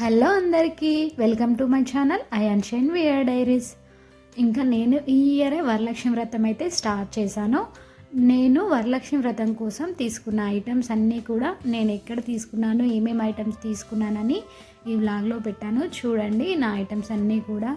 Hello అందరికీ welcome to my channel. I shine wear diaries. ఇంకా నేను ఈ ఇయరే వరలక్ష్మి వ్రతం అయితే స్టార్ట్ చేశాను. నేను వరలక్ష్మి వ్రతం కోసం తీసుకున్న ఐటమ్స్ అన్నీ కూడా నేను ఎక్కడ తీసుకున్నాను ఏమేమి ఐటమ్స్ తీసుకున్నానని ఈ వ్లాగ్లో పెట్టాను. చూడండి నా ఐటమ్స్ అన్నీ కూడా.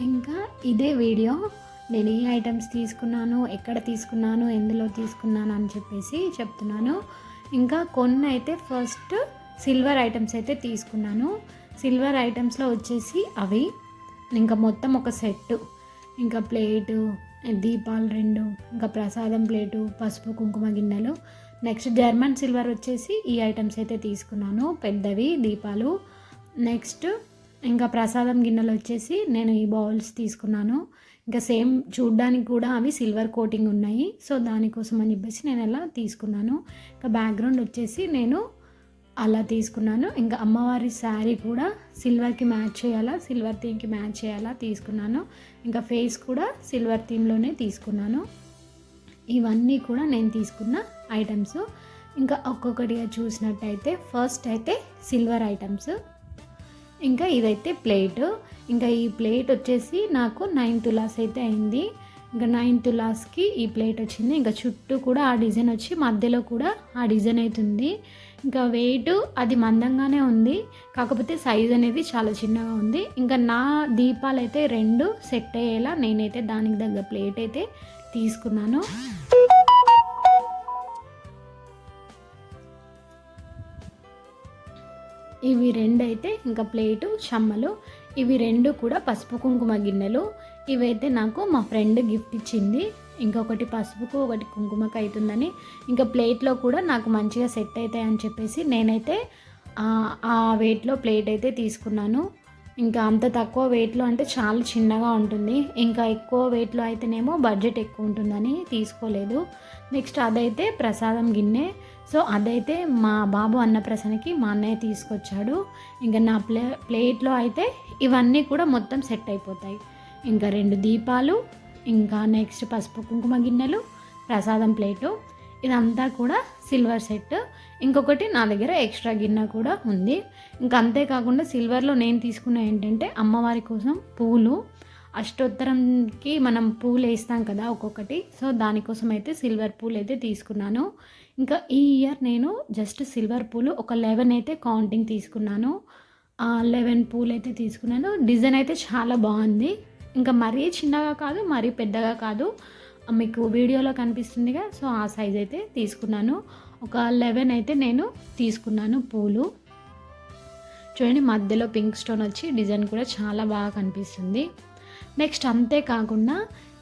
ఇంకా ఇదే వీడియో. నేను ఏ ఐటమ్స్ తీసుకున్నాను ఎక్కడ తీసుకున్నాను ఎందులో తీసుకున్నాను అని చెప్పేసి చెప్తున్నాను. ఇంకా కొన్ని అయితే ఫస్ట్ సిల్వర్ ఐటమ్స్ అయితే తీసుకున్నాను. సిల్వర్ ఐటమ్స్లో వచ్చేసి అవి. ఇంకా మొత్తం ఒక సెట్ ఇంకా ప్లేటు దీపాలు రెండు ఇంకా ప్రసాదం ప్లేటు పసుపు కుంకుమ గిన్నెలు. నెక్స్ట్ జర్మన్ సిల్వర్ వచ్చేసి ఈ ఐటమ్స్ అయితే తీసుకున్నాను. పెద్దవి దీపాలు. నెక్స్ట్ ఇంకా ప్రసాదం గిన్నెలు వచ్చేసి నేను ఈ బౌల్స్ తీసుకున్నాను. ఇంకా సేమ్ చూడ్డానికి కూడా అవి సిల్వర్ కోటింగ్ ఉన్నాయి. సో దానికోసం అని చెప్పేసి నేను అలా తీసుకున్నాను. ఇంకా బ్యాక్గ్రౌండ్ వచ్చేసి నేను అలా తీసుకున్నాను. ఇంకా అమ్మవారి శారీ కూడా సిల్వర్కి మ్యాచ్ చేయాలా సిల్వర్ థీమ్కి మ్యాచ్ చేయాలా తీసుకున్నాను. ఇంకా ఫేస్ కూడా సిల్వర్ థీమ్లోనే తీసుకున్నాను. ఇవన్నీ కూడా నేను తీసుకున్న ఐటమ్స్. ఇంకా ఒక్కొక్కటిగా చూసినట్టయితే ఫస్ట్ అయితే సిల్వర్ ఐటమ్స్. ఇంకా ఇదైతే ప్లేట్. ఇంకా ఈ ప్లేట్ వచ్చేసి నాకు నైన్ తులాస్ అయితే అయింది. ఇంకా నైన్ తులాస్కి ఈ ప్లేట్ వచ్చింది. ఇంకా చుట్టూ కూడా ఆ డిజైన్ వచ్చి మధ్యలో కూడా ఆ డిజైన్ అవుతుంది ఇంకా వెయిట్ అది మందంగానే ఉంది. కాకపోతే సైజ్ అనేది చాలా చిన్నగా ఉంది. ఇంకా నా దీపాలు అయితే రెండు సెట్ అయ్యేలా నేనైతే దానికి దగ్గర ప్లేట్ అయితే తీసుకున్నాను. ఇవి రెండు అయితే ఇంకా ప్లేటు చమ్మలు ఇవి రెండు కూడా పసుపు కుంకుమ గిన్నెలు. ఇవైతే నాకు మా ఫ్రెండ్ గిఫ్ట్ ఇచ్చింది. ఇంకొకటి పసుపుకు ఒకటి కుంకుమకు అవుతుందని ఇంకా ప్లేట్లో కూడా నాకు మంచిగా సెట్ అవుతాయి అని చెప్పేసి నేనైతే ఆ వెయిట్లో ప్లేట్ అయితే తీసుకున్నాను. ఇంకా అంత తక్కువ వెయిట్లో అంటే చాలా చిన్నగా ఉంటుంది. ఇంకా ఎక్కువ వెయిట్లో అయితేనేమో బడ్జెట్ ఎక్కువ ఉంటుందని తీసుకోలేదు. నెక్స్ట్ అదైతే ప్రసాదం గిన్నె. సో అదైతే మా బాబు అన్నప్రసనకి మా అన్నయ్య తీసుకొచ్చాడు. ఇంకా నా ప్లే ప్లేట్లో అయితే ఇవన్నీ కూడా మొత్తం సెట్ అయిపోతాయి. ఇంకా రెండు దీపాలు ఇంకా నెక్స్ట్ పసుపు కుంకుమ గిన్నెలు ప్రసాదం ప్లేటు ఇదంతా కూడా సిల్వర్ సెట్. ఇంకొకటి నా దగ్గర ఎక్స్ట్రా గిన్నె కూడా ఉంది. ఇంకా అంతేకాకుండా సిల్వర్లో నేను తీసుకున్న ఏంటంటే అమ్మవారి కోసం పూలు. అష్టోత్తరంకి మనం పూలు వేస్తాం కదా ఒక్కొక్కటి. సో దానికోసం అయితే సిల్వర్ పూలు అయితే తీసుకున్నాను. ఇంకా ఈ ఇయర్ నేను జస్ట్ సిల్వర్ పూలు ఒక లెవెన్ అయితే కౌంటింగ్ తీసుకున్నాను. లెవెన్ పూలు అయితే తీసుకున్నాను. డిజైన్ అయితే చాలా బాగుంది. ఇంకా మరీ చిన్నగా కాదు మరీ పెద్దగా కాదు. మీకు వీడియోలో కనిపిస్తుందిగా సో ఆ సైజ్ అయితే తీసుకున్నాను. ఒక లెవెన్ అయితే నేను తీసుకున్నాను పూలు. చూడండి మధ్యలో పింక్ స్టోన్ వచ్చి డిజైన్ కూడా చాలా బాగా కనిపిస్తుంది. నెక్స్ట్ అంతేకాకుండా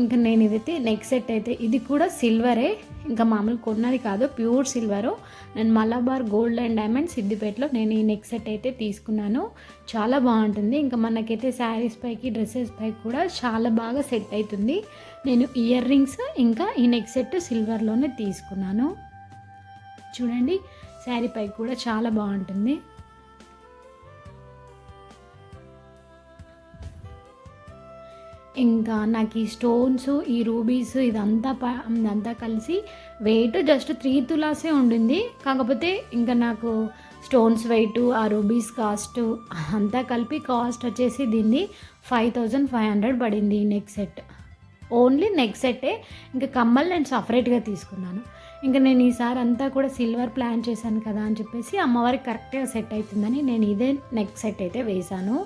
ఇంకా నేను ఇదైతే నెక్ సెట్ అయితే ఇది కూడా సిల్వరే ఇంకా మామూలు కొన్నది కాదు. Pure silver. నేను మలబార్ గోల్డ్ అండ్ డైమండ్ సిద్దిపేటలో నేను ఈ నెక్ సెట్ అయితే తీసుకున్నాను. చాలా బాగుంటుంది. ఇంకా మనకైతే శారీస్ పైకి డ్రెస్సెస్ పైకి కూడా చాలా బాగా సెట్ అవుతుంది. నేను ఇయర్ రింగ్స్ ఇంకా ఈ నెక్ సెట్ సిల్వర్లోనే తీసుకున్నాను. చూడండి శారీ పైకి కూడా చాలా బాగుంటుంది. ఇంకా నాకు ఈ స్టోన్స్ ఈ రూబీస్ ఇదంతా ఇదంతా కలిసి వెయిట్ జస్ట్ త్రీ తులాసే ఉండింది. కాకపోతే ఇంకా నాకు స్టోన్స్ వెయిట్ ఆ రూబీస్ కాస్ట్ అంతా కలిపి కాస్ట్ వచ్చేసి దీన్ని ఫైవ్ థౌజండ్ ఫైవ్ హండ్రెడ్ పడింది ఈ నెక్ సెట్ ఓన్లీ నెక్ సెట్టే ఇంకా కమ్మలు నేను సపరేట్గా తీసుకున్నాను. ఇంకా నేను ఈసారి అంతా కూడా సిల్వర్ ప్లాన్ చేశాను కదా అని చెప్పేసి అమ్మవారికి కరెక్ట్గా సెట్ అవుతుందని నేను ఇదే నెక్ సెట్ అయితే వేశాను.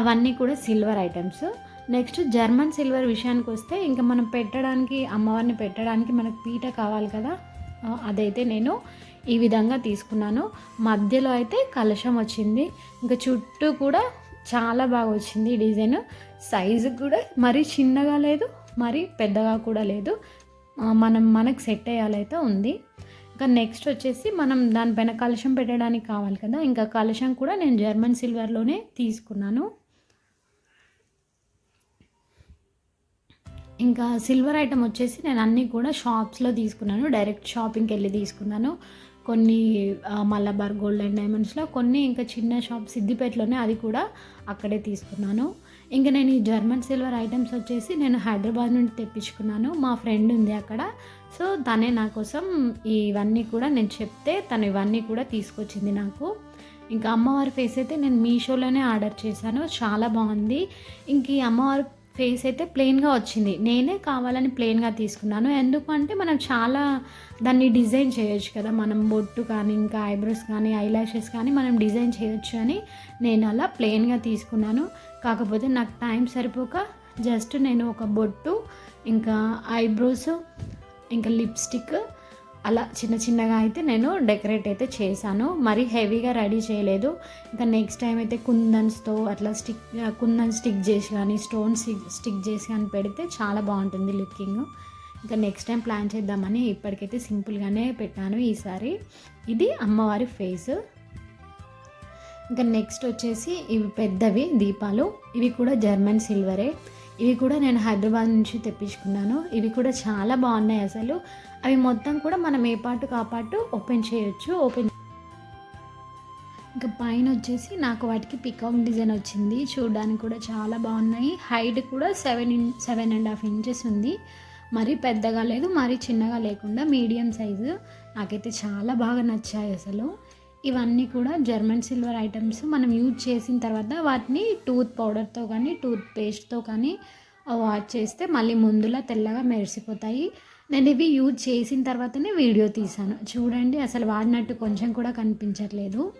అవన్నీ కూడా silver items next German silver విషయానికి వస్తే ఇంకా మనం పెట్టడానికి అమ్మవారిని పెట్టడానికి మనకు పీట కావాలి కదా. అదైతే నేను ఈ విధంగా తీసుకున్నాను. మధ్యలో అయితే కలశం వచ్చింది. ఇంకా చుట్టూ కూడా చాలా బాగా వచ్చింది డిజైన్. సైజు కూడా మరీ చిన్నగా లేదు మరీ పెద్దగా కూడా లేదు. మనం మనకు సెట్ అయ్యాలైతే ఉంది. ఇంకా నెక్స్ట్ వచ్చేసి మనం దానిపైన కలశం పెట్టడానికి కావాలి కదా. ఇంకా కలశం కూడా నేను జర్మన్ సిల్వర్లోనే తీసుకున్నాను. ఇంకా సిల్వర్ ఐటమ్ వచ్చేసి నేను అన్నీ కూడా షాప్స్లో తీసుకున్నాను. డైరెక్ట్ షాపింగ్కి వెళ్ళి తీసుకున్నాను. కొన్ని మల్లబార్ మలబార్ గోల్డ్ అండ్ డైమండ్స్లో కొన్ని ఇంకా చిన్న షాప్ సిద్దిపేటలోనే అది కూడా అక్కడే తీసుకున్నాను. ఇంకా నేను ఈ జర్మన్ సిల్వర్ ఐటమ్స్ వచ్చేసి నేను హైదరాబాద్ నుండి తెప్పించుకున్నాను. మా ఫ్రెండ్ ఉంది అక్కడ. సో తనే నా కోసం ఇవన్నీ కూడా నేను చెప్తే తను ఇవన్నీ కూడా తీసుకొచ్చింది నాకు. ఇంకా అమ్మవారి ఫేస్ అయితే నేను మీషోలోనే ఆర్డర్ చేశాను. చాలా బాగుంది. ఇంక ఈ అమ్మవారి ఫేస్ అయితే ప్లెయిన్గా వచ్చింది. నేనే కావాలని ప్లెయిన్గా తీసుకున్నాను. ఎందుకంటే మనం చాలా దాన్ని డిజైన్ చేయొచ్చు కదా. మనం బొట్టు కానీ ఇంకా ఐబ్రోస్ కానీ ఐలాషెస్ కానీ మనం డిజైన్ చేయొచ్చు అని నేను అలా ప్లెయిన్గా తీసుకున్నాను. కాకపోతే నాకు టైం సరిపోక జస్ట్ నేను ఒక బొట్టు ఇంకా ఐబ్రోస్ ఇంకా లిప్స్టిక్ అలా చిన్న చిన్నగా అయితే నేను డెకరేట్ అయితే చేశాను. మరీ హెవీగా రెడీ చేయలేదు. ఇంకా నెక్స్ట్ టైం అయితే కుందన్స్తో అట్లా స్టిక్ కుందన్ స్టిక్ చేసి కానీ స్టోన్ స్టిక్ స్టిక్ చేసి కానీ పెడితే చాలా బాగుంటుంది లుకింగ్. ఇంకా నెక్స్ట్ టైం ప్లాన్ చేద్దామని ఇప్పటికైతే సింపుల్గానే పెట్టాను ఈసారి. ఇది అమ్మవారి ఫేస్. ఇంకా నెక్స్ట్ వచ్చేసి ఇవి పెద్దవి దీపాలు. ఇవి కూడా జర్మన్ సిల్వరే. ఇవి కూడా నేను హైదరాబాద్ నుంచి తెప్పించుకున్నాను. ఇవి కూడా చాలా బాగున్నాయి అసలు. అవి మొత్తం కూడా మనం ఏ పాటు కాపాటు ఓపెన్ చేయొచ్చు ఓపెన్ ఇంకా పైన వచ్చేసి నాకు వాటికి పికాక్ డిజైన్ వచ్చింది. చూడడానికి కూడా చాలా బాగున్నాయి. హైట్ కూడా seven in seven and half inches ఉంది. మరీ పెద్దగా లేదు మరీ చిన్నగా లేకుండా మీడియం సైజు నాకైతే చాలా బాగా నచ్చాయి అసలు. ఇవన్నీ కూడా జర్మన్ సిల్వర్ ఐటమ్స్ మనం యూజ్ చేసిన తర్వాత వాటిని టూత్ పౌడర్తో కానీ టూత్ పేస్ట్తో కానీ వాష్ చేస్తే మళ్ళీ ముందులా తెల్లగా మెరిసిపోతాయి. నేను ఇవి యూజ్ చేసిన తర్వాతనే వీడియో తీసాను చూడండి అసలు వాడినట్టు కొంచెం కూడా కనిపించట్లేదు.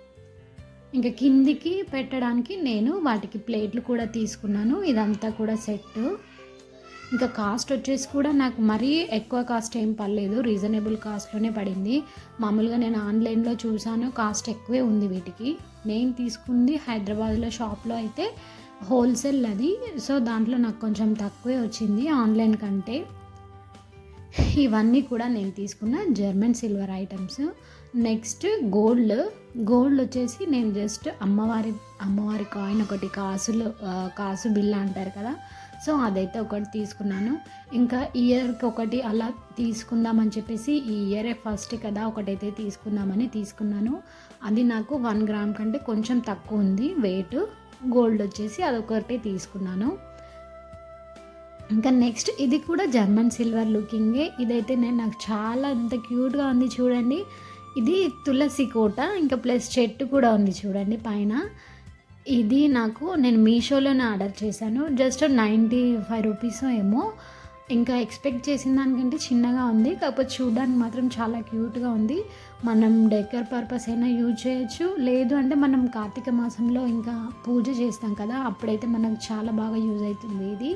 ఇంకా కిందికి పెట్టడానికి నేను వాటికి ప్లేట్లు కూడా తీసుకున్నాను. ఇదంతా కూడా సెట్. ఇంకా కాస్ట్ వచ్చేసి కూడా నాకు మరీ ఎక్కువ కాస్ట్ ఏం పడలేదు రీజనబుల్ కాస్ట్లోనే పడింది. మామూలుగా నేను ఆన్లైన్లో చూసాను కాస్ట్ ఎక్కువే ఉంది వీటికి. నేను తీసుకుంది హైదరాబాద్లో షాప్లో అయితే హోల్సేల్ అది. సో దాంట్లో నాకు కొంచెం తక్కువే వచ్చింది ఆన్లైన్ కంటే. ఇవన్నీ కూడా నేను తీసుకున్న German silver items. Next gold. Gold వచ్చేసి నేను జస్ట్ అమ్మవారి అమ్మవారి కాయిన్ ఒకటి కాసులు కాసు బిల్ల అంటారు కదా. సో అదైతే ఒకటి తీసుకున్నాను. ఇంకా ఇయర్కి ఒకటి అలా తీసుకుందామని చెప్పేసి ఈ ఇయరే ఫస్ట్ కదా ఒకటైతే తీసుకుందామని తీసుకున్నాను. అది నాకు వన్ గ్రామ్ కంటే కొంచెం తక్కువ ఉంది. వెయిట్. గోల్డ్ వచ్చేసి అదొకటి తీసుకున్నాను. ఇంకా నెక్స్ట్ ఇది కూడా జర్మన్ సిల్వర్ లుకింగే ఇదైతే నేను నాకు చాలా అంత క్యూట్గా ఉంది చూడండి. ఇది తులసి కోట ఇంకా ప్లస్ చెట్టు కూడా ఉంది చూడండి పైన. ఇది నాకు నేను మీషోలోనే ఆర్డర్ చేశాను. జస్ట్ నైంటీ ఫైవ్ రూపీస్ ఏమో. ఇంకా ఎక్స్పెక్ట్ చేసిన దానికంటే చిన్నగా ఉంది. కాకపోతే చూడడానికి మాత్రం చాలా క్యూట్గా ఉంది. మనం డెకర్ పర్పస్ అయినా యూజ్ చేయొచ్చు. లేదు అంటే మనం కార్తీక మాసంలో ఇంకా పూజ చేస్తాం కదా అప్పుడైతే మనకు చాలా బాగా యూజ్ అవుతుంది ఇది.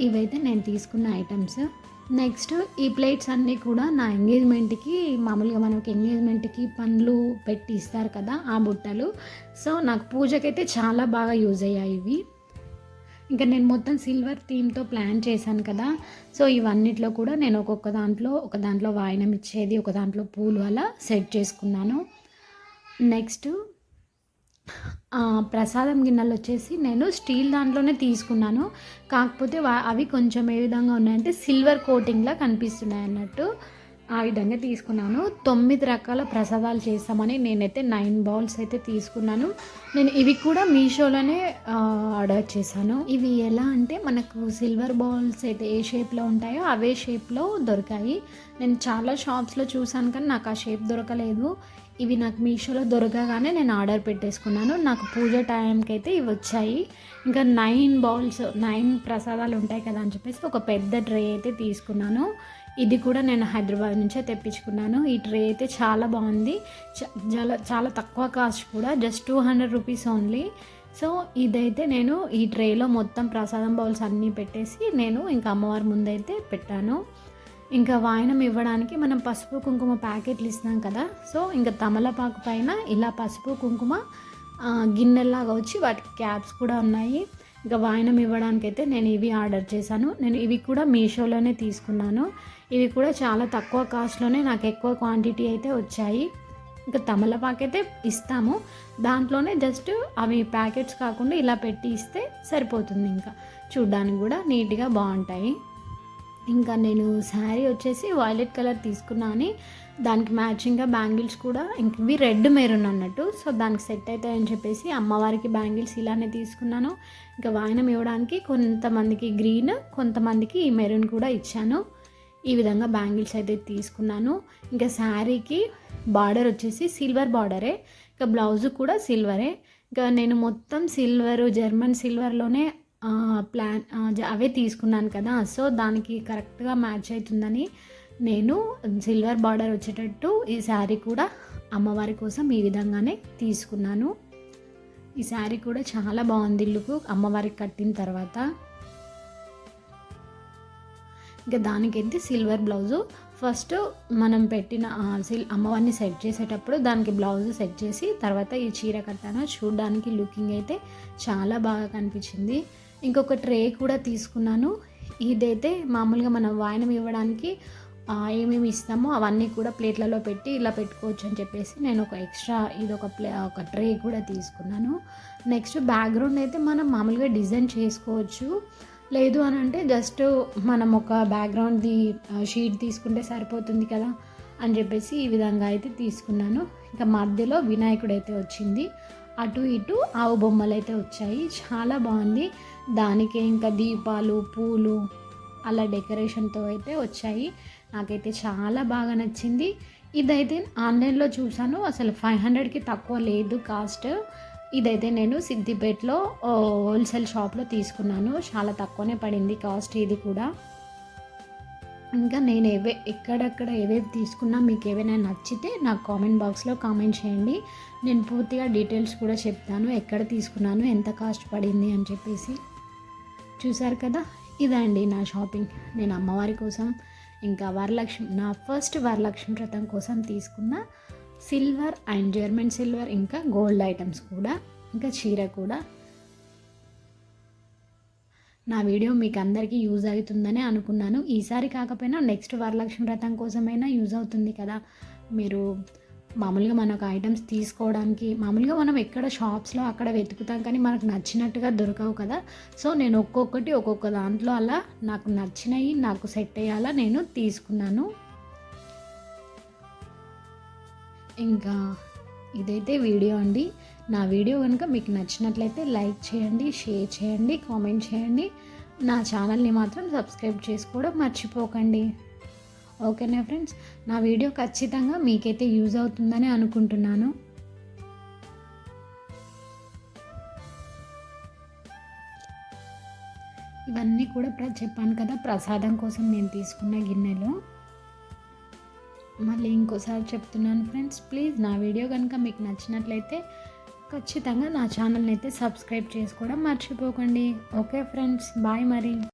ఇవైతే నేను తీసుకున్న ఐటమ్స్. నెక్స్ట్ ఈ ప్లేట్స్ అన్నీ కూడా నా ఎంగేజ్మెంట్కి మామూలుగా మనకి ఎంగేజ్మెంట్కి పండ్లు పెట్టి ఇస్తారు కదా ఆ బుట్టలు. సో నాకు పూజకైతే చాలా బాగా యూజ్ అయ్యాయి ఇవి. ఇంకా నేను మొత్తం సిల్వర్ థీమ్తో ప్లాన్ చేశాను కదా. సో ఇవన్నిట్లో కూడా నేను ఒక్కొక్క దాంట్లో ఒక దాంట్లో వాయనం ఇచ్చేది ఒక దాంట్లో పూలు అలా సెట్ చేసుకున్నాను. నెక్స్ట్ ప్రసాదం గిన్నెలు వచ్చేసి నేను స్టీల్ దాంట్లోనే తీసుకున్నాను. కాకపోతే అవి కొంచెం ఏ విధంగా ఉన్నాయంటే సిల్వర్ కోటింగ్లా కనిపిస్తున్నాయి అన్నట్టు ఆ విధంగా తీసుకున్నాను. తొమ్మిది రకాల ప్రసాదాలు చేస్తామని నేనైతే నైన్ బౌల్స్ అయితే తీసుకున్నాను. నేను ఇవి కూడా మీషోలోనే ఆర్డర్ చేశాను. ఇవి ఎలా అంటే మనకు సిల్వర్ బౌల్స్ అయితే ఏ షేప్లో ఉంటాయో అవే షేప్లో దొరికాయి. నేను చాలా షాప్స్లో చూసాను కానీ నాకు ఆ షేప్ దొరకలేదు. ఇవి నాకు మీషోలో దొరకగానే నేను ఆర్డర్ పెట్టేసుకున్నాను. నాకు పూజ టైంకి అయితే ఇవి వచ్చాయి. ఇంకా నైన్ బౌల్స్ నైన్ ప్రసాదాలు ఉంటాయి కదా అని చెప్పేసి ఒక పెద్ద ట్రే అయితే తీసుకున్నాను. ఇది కూడా నేను హైదరాబాద్ నుంచే తెప్పించుకున్నాను. ఈ ట్రే అయితే చాలా బాగుంది. చ- చాలా చాలా తక్కువ కాస్ట్ కూడా just two hundred rupees only. So ఇదైతే నేను ఈ ట్రేలో మొత్తం ప్రసాదం బౌల్స్ అన్నీ పెట్టేసి నేను ఇంకా అమ్మవారి ముందైతే పెట్టాను. ఇంకా వాయనం ఇవ్వడానికి మనం పసుపు కుంకుమ ప్యాకెట్లు ఇస్తాం కదా. సో ఇంకా తమలపాకు పైన ఇలా పసుపు కుంకుమ గిన్నెల్లాగా వచ్చి వాటికి క్యాప్స్ కూడా ఉన్నాయి. ఇంకా వాయనం ఇవ్వడానికి అయితే నేను ఇవి ఆర్డర్ చేశాను. నేను ఇవి కూడా మీషోలోనే తీసుకున్నాను. ఇవి కూడా చాలా తక్కువ కాస్ట్లోనే నాకు ఎక్కువ క్వాంటిటీ అయితే వచ్చాయి. ఇంకా తమలపాకు అయితే ఇస్తాము. దాంట్లోనే జస్ట్ అవి ప్యాకెట్స్ కాకుండా ఇలా పెట్టి ఇస్తే సరిపోతుంది ఇంకా. చూడ్డానికి కూడా నీట్గా బాగుంటాయి. ఇంకా నేను శారీ వచ్చేసి వైలెట్ కలర్ తీసుకున్నాను దానికి మ్యాచింగ్గా బ్యాంగిల్స్ కూడా ఇంక ఇవి రెడ్ మెరూన్ అన్నట్టు. సో దానికి సెట్ అవుతాయని చెప్పేసి అమ్మవారికి బ్యాంగిల్స్ ఇలానే తీసుకున్నాను. ఇంకా వాయనం ఇవ్వడానికి కొంతమందికి గ్రీన్ కొంతమందికి ఈ మెరూన్ కూడా ఇచ్చాను. ఈ విధంగా బ్యాంగిల్స్ అయితే తీసుకున్నాను. ఇంకా శారీకి బార్డర్ వచ్చేసి సిల్వర్ బార్డరే ఇంకా బ్లౌజ్ కూడా సిల్వరే ఇంకా నేను మొత్తం సిల్వర్ జర్మన్ సిల్వర్లోనే ప్లాన్ అవే తీసుకున్నాను కదా. సో దానికి కరెక్ట్గా మ్యాచ్ అవుతుందని నేను సిల్వర్ బార్డర్ వచ్చేటట్టు ఈ శారీ కూడా అమ్మవారి కోసం ఈ విధంగానే తీసుకున్నాను. ఈ శారీ కూడా చాలా బాగుంది లుక్ అమ్మవారికి కట్టిన తర్వాత. ఇంకా దానికైతే సిల్వర్ బ్లౌజు. ఫస్ట్ మనం పెట్టిన సిల్ అమ్మవారిని సెట్ చేసేటప్పుడు దానికి బ్లౌజ్ సెట్ చేసి తర్వాత ఈ చీర కట్టాను. చూడడానికి లుకింగ్ అయితే చాలా బాగా కనిపించింది. ఇంకొక ట్రే కూడా తీసుకున్నాను. ఇదైతే మామూలుగా మనం వాయనం ఇవ్వడానికి ఏమేమి ఇస్తామో అవన్నీ కూడా ప్లేట్లలో పెట్టి ఇలా పెట్టుకోవచ్చు అని చెప్పేసి నేను ఒక ఎక్స్ట్రా ఇది ఒక ప్లే ఒక ట్రే కూడా తీసుకున్నాను. నెక్స్ట్ బ్యాక్గ్రౌండ్ అయితే మనం మామూలుగా డిజైన్ చేసుకోవచ్చు. లేదు అని అంటే జస్ట్ మనం ఒక బ్యాక్గ్రౌండ్ది షీట్ తీసుకుంటే సరిపోతుంది కదా అని చెప్పేసి ఈ విధంగా అయితే తీసుకున్నాను. ఇంకా మధ్యలో వినాయకుడు అయితే వచ్చింది. అటు ఇటు ఆవు బొమ్మలు అయితే వచ్చాయి. చాలా బాగుంది. దానికి ఇంకా దీపాలు పూలు అలా డెకరేషన్తో అయితే వచ్చాయి. నాకైతే చాలా బాగా నచ్చింది. ఇదైతే ఆన్లైన్లో చూశాను. అసలు ఫైవ్ హండ్రెడ్కి తక్కువ లేదు కాస్ట్. ఇదైతే నేను సిద్దిపేటలో హోల్సేల్ షాప్లో తీసుకున్నాను. చాలా తక్కువనే పడింది కాస్ట్ ఇది కూడా. ఇంకా నేను ఏవే ఎక్కడెక్కడ ఏవేవి తీసుకున్నా మీకు ఏవైనా నచ్చితే నాకు కామెంట్ బాక్స్లో కామెంట్ చేయండి. నేను పూర్తిగా డీటెయిల్స్ కూడా చెప్తాను ఎక్కడ తీసుకున్నాను ఎంత కాస్ట్ పడింది అని చెప్పేసి. చూసారు కదా? ఇదండి నా షాపింగ్. నేను అమ్మవారి కోసం ఇంకా వరలక్ష్మి నా ఫస్ట్ వరలక్ష్మి వ్రతం కోసం తీసుకున్న సిల్వర్ అండ్ జర్మన్ సిల్వర్ ఇంకా గోల్డ్ ఐటమ్స్ కూడా ఇంకా చీర కూడా. నా వీడియో మీకు అందరికీ యూజ్ అవుతుందని అనుకున్నాను. ఈసారి కాకపోయినా నెక్స్ట్ వరలక్ష్మి వ్రతం కోసమైనా యూజ్ అవుతుంది కదా. మీరు మామూలుగా మనకు ఐటమ్స్ తీసుకోవడానికి మామూలుగా మనం ఎక్కడ షాప్స్లో అక్కడ వెతుకుతాం కానీ మనకు నచ్చినట్టుగా దొరకవు కదా. సో నేను ఒక్కొక్కటి ఒక్కొక్క దాంట్లో అలా నాకు నచ్చినవి నాకు సెట్ అయ్యాలా నేను తీసుకున్నాను. ఇంకా ఇదైతే వీడియో అండి. నా వీడియో కనుక మీకు నచ్చినట్లయితే లైక్ చేయండి షేర్ చేయండి కామెంట్ చేయండి. నా ఛానల్ని మాత్రం సబ్స్క్రైబ్ చేసుకోవడం మర్చిపోకండి. ఓకేనా ఫ్రెండ్స్ నా వీడియో ఖచ్చితంగా మీకైతే యూజ్ అవుతుందని అనుకుంటున్నాను. ఇవన్నీ కూడా ప్ర- చెప్పాను కదా ప్రసాదం కోసం నేను తీసుకున్న గిన్నెలు. మళ్ళీ ఇంకోసారి చెప్తున్నాను ఫ్రెండ్స్ ప్లీజ్ నా వీడియో కనుక మీకు నచ్చినట్లయితే ఖచ్చితంగా నా ఛానల్ని అయితే సబ్స్క్రైబ్ చేసుకోవడం మర్చిపోకండి. ఓకే ఫ్రెండ్స్ బాయ్ మరి.